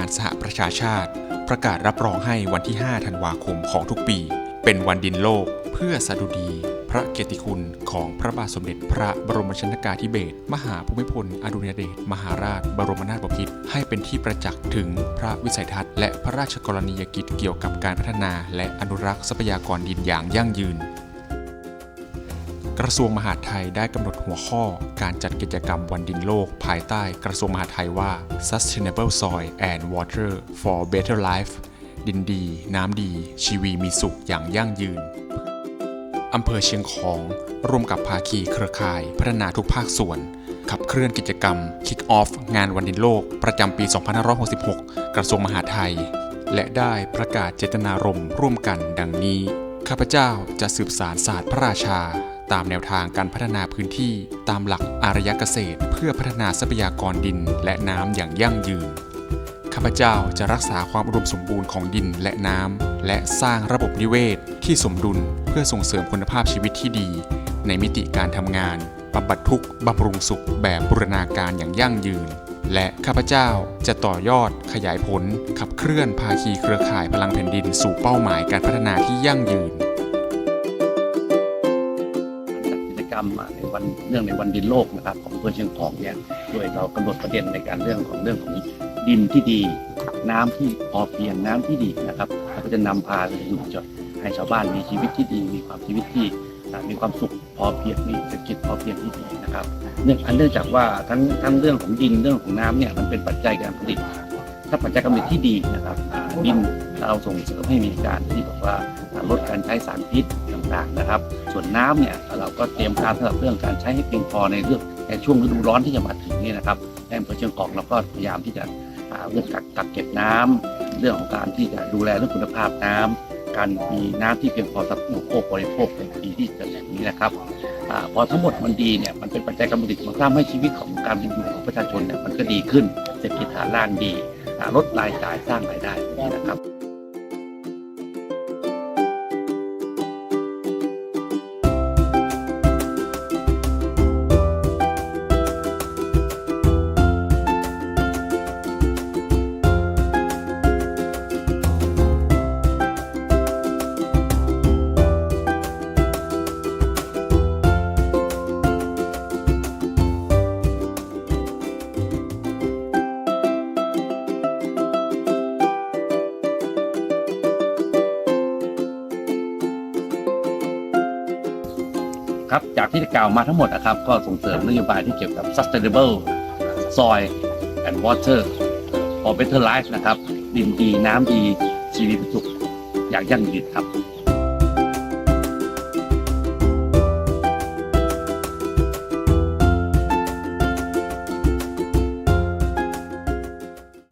ารสหประชาชาติ ประกาศรับรองให้วันที่ 5 ธันวาคมของทุกปี เป็นวันดินโลก เพื่อสดุดี พระเกียรติคุณของพระบาทสมเด็จพระบรมชนกาธิเบศรมหาภูมิพล อดุลยเดชมหาราช บรมนาถบพิตรให้เป็นที่ประจักษ์ถึงพระวิสัยทัศน์และพระราชกรณียกิจเกี่ยวกับการพัฒนา และอนุรักษ์ทรัพยากรดินอย่างยั่งยืน กระทรวงมหาดไทยได้กำหนดหัวข้อการจัดกิจกรรมวันดินโลก ภายใต้กระทรวงมหาดไทยว่า Sustainable Soil and Water for Better Life ดินดี น้ำดี ชีวีมีสุขอย่างยั่งยืนอำเภอเชียงของ ร่วมกับภาคีเครือข่าย พัฒนาทุกภาคส่วน ขับเคลื่อนกิจกรรม Kick Off งานวันดินโลก ประจำปี 2566 กระทรวงมหาดไทย และได้ประกาศเจตนารมณ์ร่วมกันดังนี้ ข้าพเจ้าจะสืบสารศาสตร์พระราชา ตามแนวทางการพัฒนาพื้นที่ตามหลักอารยเกษตร เพื่อพัฒนาทรัพยากรดินและน้ำอย่างยั่งยืนข้าพเจ้าจะรักษาความอุดมสมบูรณ์ของดินและน้ำและสร้างระบบนิเวศ ที่สมดุลเพื่อส่งเสริมคุณภาพชีวิตที่ดี ในมิติการทำงานบำบัดทุกข์บำรุงสุขแบบบูรณาการอย่างยั่งยืน และข้าพเจ้าจะต่อยอดขยายผล ขับเคลื่อนภาคีเครือข่ายพลังแผ่นดินสู่เป้าหมายการพัฒนาที่ยั่งยืน รรมในวันเรื่องในวันดินโลกนะครับของอำเภอเชียงของเนี่ยโดยเรากำหนดประเด็นในการเรื่องของเรื่องของดินที่ดี น้ำที่พอเพียงน้ำที่ดีนะครับแล้วก็จะนำพาไปสู่จุดให้ชาวบ้านมีชีวิตที่ดี มีความชีวิตที่มีความสุขพอเพียงมีเศรษฐกิจพอเพียงที่ดีนะครับเนื่องอันเนื่องจากว่าทั้งทั้งเรื่องของดินเรื่องของน้ำเนี่ยมันเป็นปัจจัยการผลิต ถ้าปัจจัยการผลิตที่ดีนะครับดินเราส่งเสริมให้มีการที่บอกว่า ลดการใช้สารพิษต่างๆนะครับ ส่วนน้ำเนี่ยเราก็เตรียมการสำหรับเรื่องการใช้ให้เพียงพอในเรื่องในช่วงฤดูร้อนที่จะมาถึงนี่นะครับในอำเภอเชียงของเราก็พยายามที่จะเรื่องกักกักเก็บน้ำเรื่องของการที่จะดูแลเรื่องคุณภาพน้ำการมีน้ำที่เพียงพอสำหรับผู้บริโภคบริโภคในปีที่จะถึงนี้นะครับอพอทั้งหมดมันดีเนี่ยมันเป็นปัจจัยการผลิตมันทำให้ชีวิตของการเป็นอยู่ของประชาชนเนี่ยมันก็ดีขึ้นเศรษฐกิจฐานล่างดีลดรายจ่ายสร้างรายได้นี่นะครับ ครับจากที่กล่าวมาทั้งหมดนะครับ ก็ส่งเสริมนโยบายที่เกี่ยวกับ sustainable soil and water for better life นะครับ ดินดีน้ำดีชีวิตสุขอย่างยั่งยืนครับ